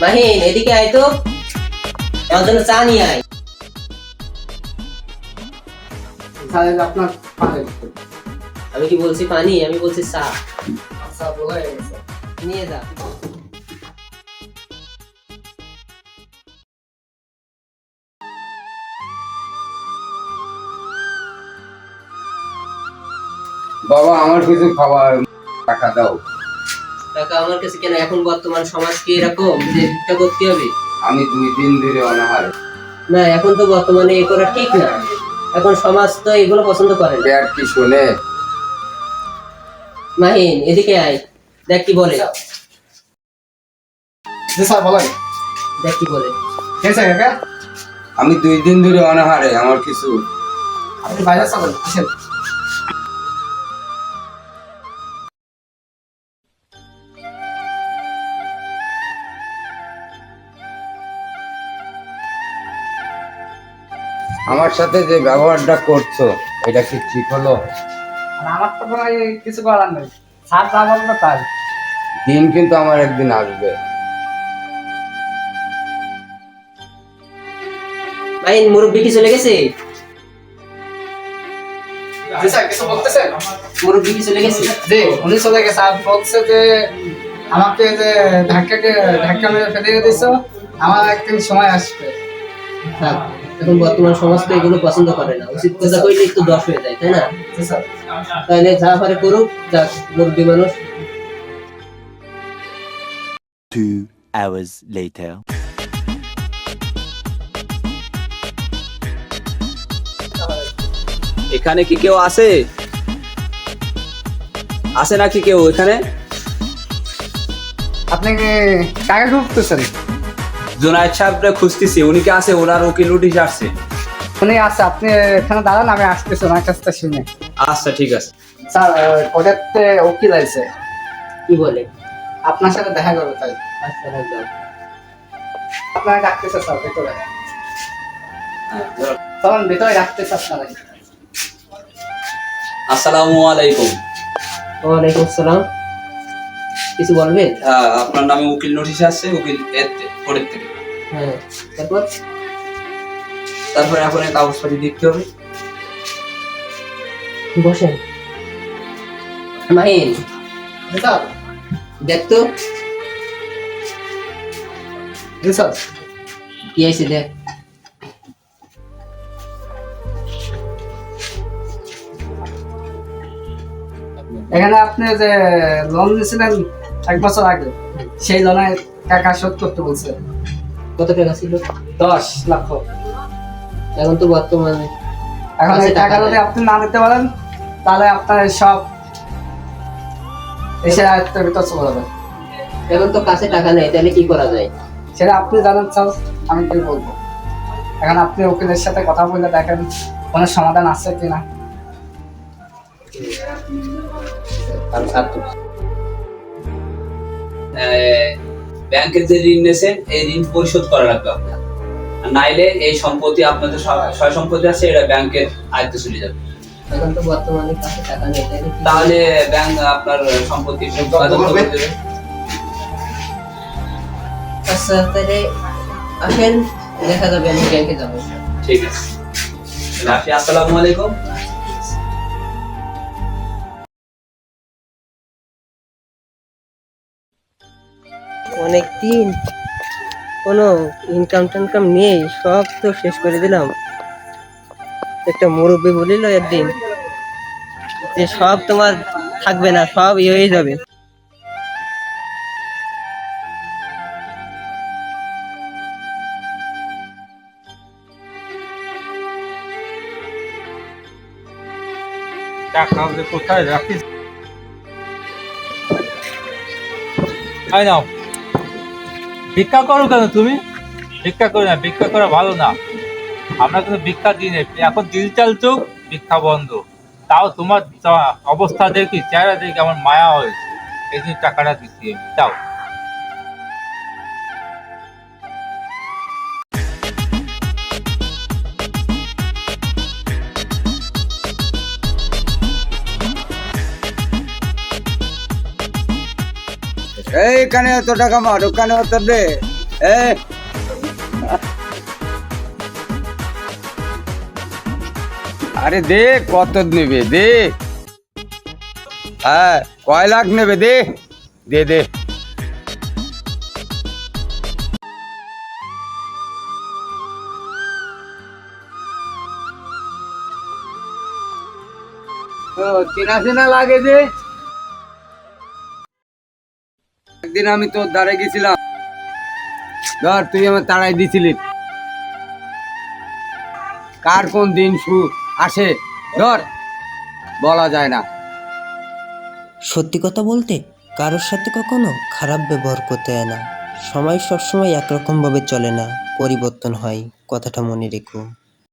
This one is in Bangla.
মাহিন এদিকে আয় তো আমার জন্য চা নিয়ে আয় আপনার আমি কি বলছি পানি আমি বলছি চা নিয়ে যা বাবা আমার কিছু খাবার টাকা দাও টাকা আমার কাছে কেন এখন বর্তমান সমাজ কি এরকম যে ভিক্ষা করতে হবে? আমি দুই দিন ধরে অনাহারে। না এখন তো বর্তমানে এ করা ঠিক না। এখন সমাজ তো এগুলো পছন্দ করে না। আর কি শোনে। মাহিন এদিকে আয়। দেখ কি বলে। জি স্যার বলেন। দেখ কি বলে। কাকা? আমি দুই দিন ধরে অনাহারে আমার কিছু আপনি বাইরে আসেন। আমার সাথে যে ব্যবহারটা করছ এটা কি ঠিক হলো? আমার তো কোনো কিছু করার নেই। স্যার যা বলবে তাই। দিন কিন্তু আমার একদিন আসবে। মাহিন মুরব্বী কি চলে গেছে? কিছু বলতেছেন? মুরব্বী কি চলে গেছে? জি উনি চলে গেছে। আর বলছে যে আমাকে যে ধাক্কাকে ধাক্কা মেরে ফেলে আমার একদিন সময় আসবে। থাক, এখন বর্তমান সমাজ তো এগুলো পছন্দ করে না। উচিত কথা কইলে একটু দশ হয়ে যায় তাই না? তাহলে যা পারে করুক যাক মুরব্বী মানুষ। Two hours later. এখানে কি কেউ আছে? আছে নাকি কেউ এখানে? আপনাকে কি কাকে খুঁজতেছেন? জোনায়েদ সাহেবরা খুঁজতেছি উনি কি আছে? ওনার উকিল নোটিশ আসছে? উনি আছে আপনি এখানে দাঁড়ান আমি আসতেছি ওনার কাছ থেকে শুনে। আচ্ছা ঠিক আছে। স্যার কোর্টেতে উকিল আছে। কি বলে? আপনার সাথে দেখা করবে তাই। আচ্ছা রাখলাম আপনারা ডাকতেছে স্যার ভেতরে। চলুন ভেতরে ডাকতেছে আপনারা। আসসালামু আলাইকুম। ওয়ালাইকুম আসসালাম। কিছু বলবেন হ্যাঁ আপনার নামে উকিল নোটিশ আসছে উকিল থে- কোর্টের থেকে। হ্যাঁ তারপর? তারপরে এখন কাগজপাতি দেখতে হবে। বসেন। মাহিন জি দেখ তো। জি কি আছে দেখ। এখানে আপনি যে লোন নিয়েছিলেন এক বছর আগে। সেই লোনের টাকা শোধ করতে বলছে। কত টাকা ছিল দশ লক্ষ এখন তো বর্তমানে এখন এই টাকা যদি আপনি না দিতে পারেন তাহলে আপনার সব এসে আয়ত্তের ভিতর চলে যাবে। এখন তো কাছে টাকা নেই তাহলে কি করা যায়? সেটা আপনি জানেন স্যার আমি কি বলব? এখন আপনি উকিলের সাথে কথা বলে দেখেন কোনো সমাধান আছে কিনা? ব্যাংকের যে ঋণ নিয়েছেন এই ঋণ পরিশোধ করা লাগবে আপনার। আর নাইলে এই সম্পত্তি আপনাদের সয় সম্পত্তি আছে এটা ব্যাংকের আয়ত্তে চলে যাবে। এখন তো বর্তমানে কাছে টাকা নেই তাহলে ব্যাংক আপনার সম্পত্তি আচ্ছা তাহলে আসেন দেখা যাবে আমি ব্যাংকে যাব। ঠিক আছে। আসসালামু আলাইকুম। অনেক দিন কোনো ইনকাম টিনকাম নেই, সব তো শেষ করে দিলাম। একটা মুরব্বী বলিল একদিন যে, সব তোমার থাকবে না, সব ইয়ে হয়ে যাবে। কোথায় রাখিস? ভিক্ষা করো কেন তুমি? ভিক্ষা করো না, ভিক্ষা করা ভালো না। আমরা কিন্তু ভিক্ষা দিই না। এখন ডিজিটাল যুগ ভিক্ষা বন্ধ। তাও তোমার অবস্থা দেখি, চেহারা দেখি আমার মায়া হয়েছে। এই জন্য টাকাটা দিচ্ছি। দাও এইখানে এত টাকা মার ওখানে অত দে এ আরে দে কত নেবে দে হ্যাঁ কয় লাখ নেবে দে দে দে ও, চেনা চেনা লাগে যে একদিন আমি তোর দ্বারে গেছিলাম। ধর, তুই আমার তাড়াই দিছিলি। কার কোন দিন সু আসে? ধর, বলা যায় না। সত্যি কথা বলতে, কারোর সাথে কখনো খারাপ ব্যবহার করতে হয় না। সময় সবসময় একরকম ভাবে চলে না, পরিবর্তন হয়, কথাটা মনে রেখো।